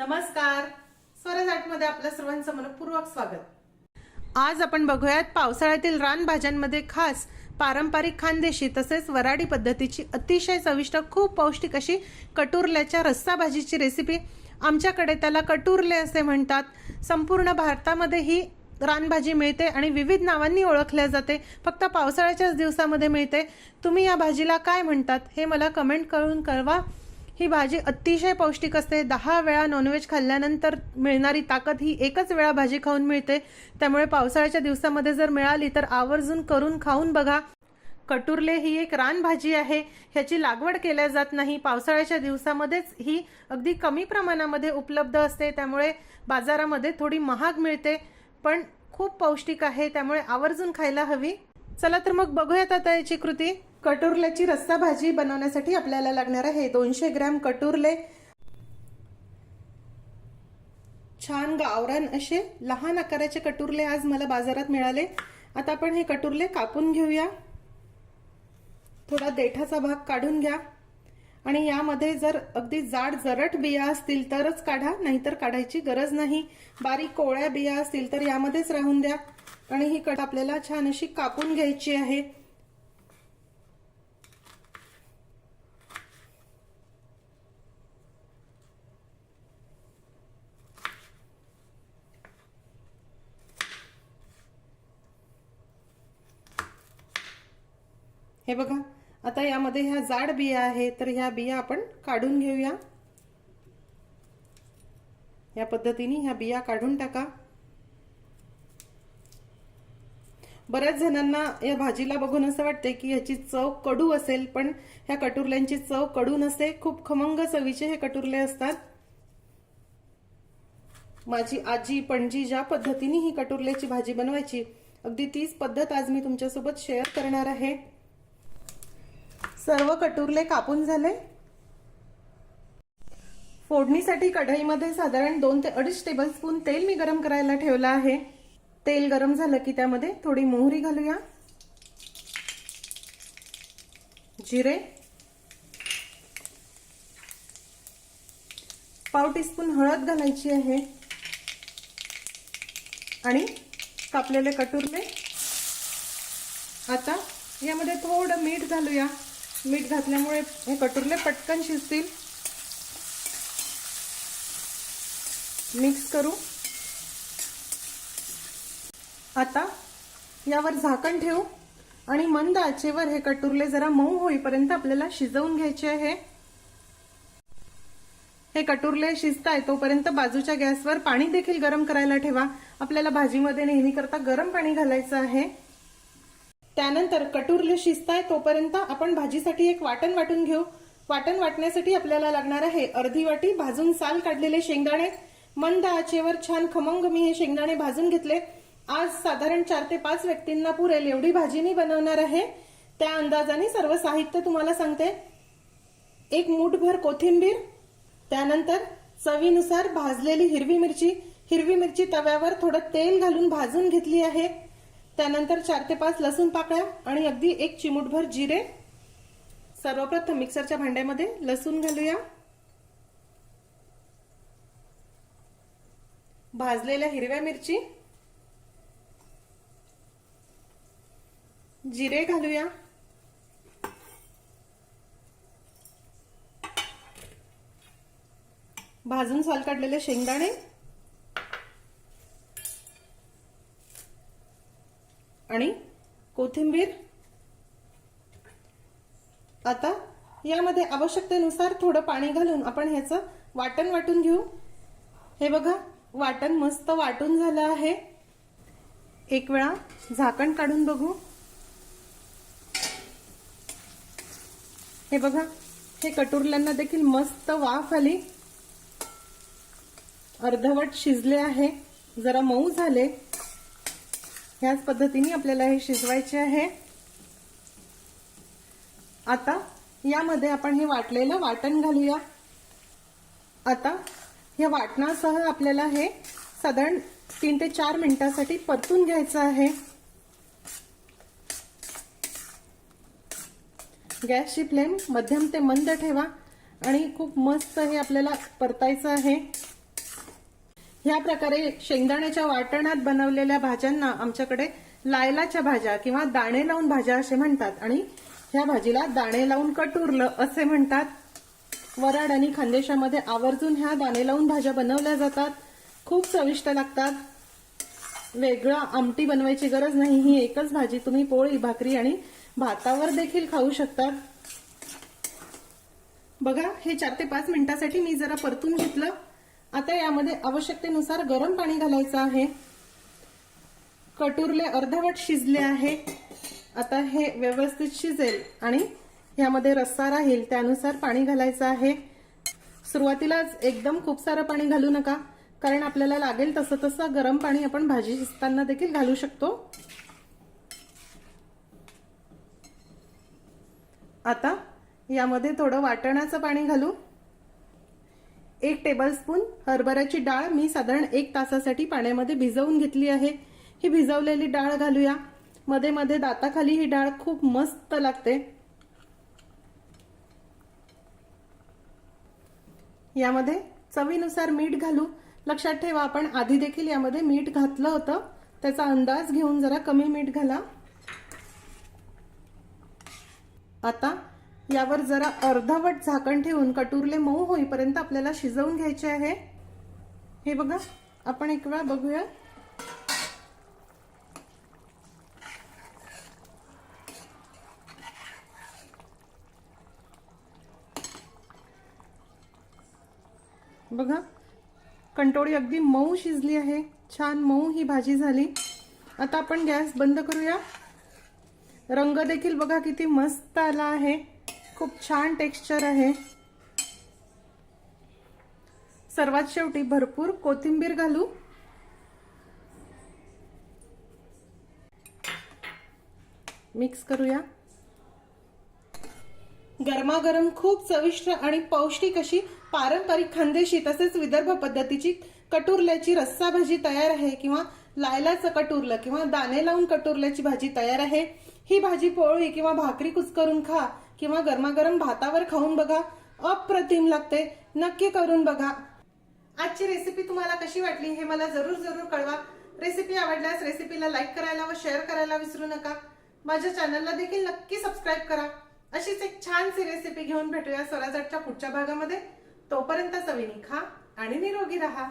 नमस्कार. स्वरजाटमध्ये आपल्या सर्वांचं मनपूर्वक स्वागत. आज आपण बघूयात पावसाळ्यातील रानभाज्यांमध्ये खास पारंपरिक खानदेशी तसेच वराडी पद्धतीची अतिशय चविष्ट खूप पौष्टिक अशी कटुरल्याच्या रस्सा भाजीची रेसिपी आमच्याकडे त्याला कटुरले असे म्हणतात. संपूर्ण भारतामध्ये ही रानभाजी मिळते आणि विविध नावांनी ओळखल्या जाते. फक्त पावसाळ्याच्याच दिवसामध्ये मिळते. तुम्ही या भाजीला काय म्हणतात हे मला कमेंट करून कळवा. ही भाजी अतिशय पौष्टिक असते. दहा वेळा नॉनव्हेज खाल्ल्यानंतर मिळणारी ताकद ही एकच वेळा भाजी खाऊन मिळते. त्यामुळे पावसाळ्याच्या दिवसामध्ये जर मिळाली तर आवर्जून करून खाऊन बघा. कटुरले ही एक रानभाजी आहे. ह्याची लागवड केल्या जात नाही. पावसाळ्याच्या दिवसामध्येच ही अगदी कमी प्रमाणामध्ये उपलब्ध असते. त्यामुळे बाजारामध्ये थोडी महाग मिळते पण खूप पौष्टिक आहे. त्यामुळे आवर्जून खायला हवी. चला तर मग बघूयात आता याची कृती. कटुरल्याची रस्सा भाजी बनवण्यासाठी आपल्याला लागणार आहे दोनशे ग्रॅम कटुरले. छान गावरान असे लहान आकाराचे कटुरले आज मला बाजारात मिळाले. आता आपण हे कटुरले कापून घेऊया. थोडा देठाचा भाग काढून घ्या. आणि यामध्ये जर अगदी जाड जरट बिया असतील तरच काढा नाहीतर काढायची गरज नाही. बारीक कोवळ्या बिया असतील तर यामध्येच राहून द्या. आणि ही कट आपल्याला छान अशी कापून घ्यायची आहे. हे बघा आता यामध्ये ह्या जाड बिया आहेत तर ह्या बिया आपण काढून घेऊया. या पद्धतीने ह्या बिया काढून टाका. बऱ्याच जणांना या भाजीला बघून असं वाटते की ह्याची चव कडू असेल पण ह्या कटुरल्यांची चव कडू नसते. खूप खमंग चवीचे हे कटुरले असतात. माझी आजी पणजी ज्या पद्धतीने ही कटुरल्याची भाजी बनवायची अगदी तीच पद्धत आज मी तुमच्यासोबत शेअर करणार आहे. सर्व कटुरले कापून झाले? फोडणीसाठी कढईमध्ये साधारण दोन ते अडीच टेबलस्पून तेल मी गरम करायला ठेवलं आहे. तेल गरम झालं की त्यामध्ये थोडी मोहरी घालूया. जिरे. पाव टीस्पून हळद घालायची आहे. आणि कापलेले कटुरले. आता यामध्ये थोडं मीठ घालूया. मीठ घातल्यामुळे हे कटुरले पटकन शिजतील. मिक्स करू. आता यावर झाकण ठेवू आणि मंद आचेवर हे कटुरले जरा मऊ होईपर्यंत आपल्याला शिजवून घ्यायचे आहे. हे कटुरले शिजताय तोपर्यंत बाजूच्या गॅसवर पाणी देखील गरम करायला ठेवा. आपल्याला भाजीमध्ये नेहमी करता गरम पाणी घालायचं आहे. त्यानंतर कटुरले शिजताय तोपर्यंत आपण भाजीसाठी एक वाटण वाटून घेऊ. वाटण वाटण्यासाठी आपल्याला लागणार आहे अर्धी वाटी भाजून साल काढलेले शेंगदाणे. मंद आचेवर छान खमंग मी हे शेंगदाणे भाजून घेतले. आज साधारण चार ते पाच व्यक्तींना पुरेल एवढी भाजी मी बनवणार आहे. त्या अंदाजाने सर्व साहित्य तुम्हाला सांगते. एक मूठभर कोथिंबीर त्यानंतर चवीनुसार भाजलेली हिरवी मिरची. हिरवी मिरची तव्यावर थोडं तेल घालून भाजून घेतली आहे. त्यानंतर चार ते पाच लसूण पाकळ्या आणि अगदी एक चिमूटभर जिरे. सर्वप्रथम मिक्सरच्या भांड्यामध्ये लसूण घालूया. भाजलेल्या हिरव्या मिरची. जिरे घालूया. भाजून साल काढलेले शेंगदाणे आणि कोथिंबीर. आता यामध्ये आवश्यकतेनुसार थोडं पाणी घालून आपण ह्याचं वाटण वाटून घेऊ. हे बघा वाटण मस्त वाटून झालं आहे. एक वेळा झाकण काढून बघू. हे बघा हे कटुरल्यांना देखील मस्त वाफ आली. अर्धवट शिजले आहे. जरा मऊ झाले. ह्याच पद्धतीने आपल्याला हे शिजवायचे आहे. आता यामध्ये आपण हे वाटलेलं वाटण घालूया. आता या वाटणासह आपल्याला हे साधारण तीन ते चार मिनिटासाठी परतून घ्यायचं आहे. गॅसची फ्लेम मध्यम ते मंद ठेवा आणि खूप मस्त हे आपल्याला परतायचं आहे. ह्या प्रकारे शेंगदाण्याच्या वाटणात बनवलेल्या भाज्यांना आमच्याकडे लायलाच्या भाज्या किंवा दाणे लावून भाज्या असे म्हणतात. आणि ह्या भाजीला दाणे लावून कटुरलं असे म्हणतात. वराड आणि खानदेशामध्ये आवर्जून ह्या दाणे लावून भाज्या बनवल्या जातात. खूप चविष्ट लागतात. वेगळं आमटी बनवायची गरज नाही. ही एकच भाजी तुम्ही पोळी भाकरी आणि भातावर देखील खाऊ शकतात. बघा हे चार ते पाच मिनिटासाठी मी जरा परतून घेतलं. आता यामध्ये आवश्यकतेनुसार गरम पाणी घालायचं आहे. कटुरले अर्धवट शिजले आहे. आता हे व्यवस्थित शिजेल आणि यामध्ये रस्सा राहील त्यानुसार पाणी घालायचं आहे. सुरुवातीलाच एकदम खूप सारं पाणी घालू नका कारण आपल्याला लागेल तसं तसं गरम पाणी आपण भाजी शिजताना देखील घालू शकतो. आता यामध्ये थोडं वाटणाचं पाणी घालू. एक टेबलस्पून हरभऱ्याची डाळ मी साधारण एक तासासाठी पाण्यामध्ये भिजवून घेतली आहे. ही भिजवलेली डाळ घालूया. मध्ये मध्ये दाताखाली ही डाळ खूप मस्त लागते. यामध्ये चवीनुसार मीठ घालू. लक्षात ठेवा आपण आधी देखील यामध्ये मीठ घातलं होतं. त्याचा अंदाज घेऊन जरा कमी मीठ घाला. आता यावर जरा अर्धवट झाकण ठेवून कटुरले मऊ होईपर्यंत आपल्याला शिजवून घ्यायचे आहे. हे बघा आपण एक वेळा बघूया. बघा कंटोळी अगदी मऊ शिजली आहे. छान मऊ ही भाजी झाली. आता आपण गॅस बंद करूया. रंग देखील बघा किती मस्त आला आहे. खूप छान टेक्स्चर आहे. सर्वात शेवटी भरपूर कोथिंबीर घालू. मिक्स करूया. गरमागरम खूप चविष्ट आणि पौष्टिक अशी पारंपरिक खानदेशी तसेच विदर्भ पद्धतीची कटुरल्याची रस्सा भाजी तयार आहे किंवा लायलाचं कटुरलं किंवा दाणे लावून कटुरल्याची भाजी तयार आहे. ही भाजी पोळी किंवा भाकरी कुचकरून खा किंवा गरमागरम भातावर खाऊन बघा. अप्रतिम लागते. नक्की करून बघा. आजची रेसिपी तुम्हाला कशी वाटली हे मला जरूर जरूर कळवा. रेसिपी आवडल्यास रेसिपीला लाईक करायला व शेअर करायला विसरू नका. माझ्या चॅनलला देखील नक्की सबस्क्राईब करा. अशीच एक छानशी रेसिपी घेऊन भेटूया स्वराजटच्या पुढच्या भागामध्ये. तोपर्यंत सविनी खा आणि निरोगी राहा.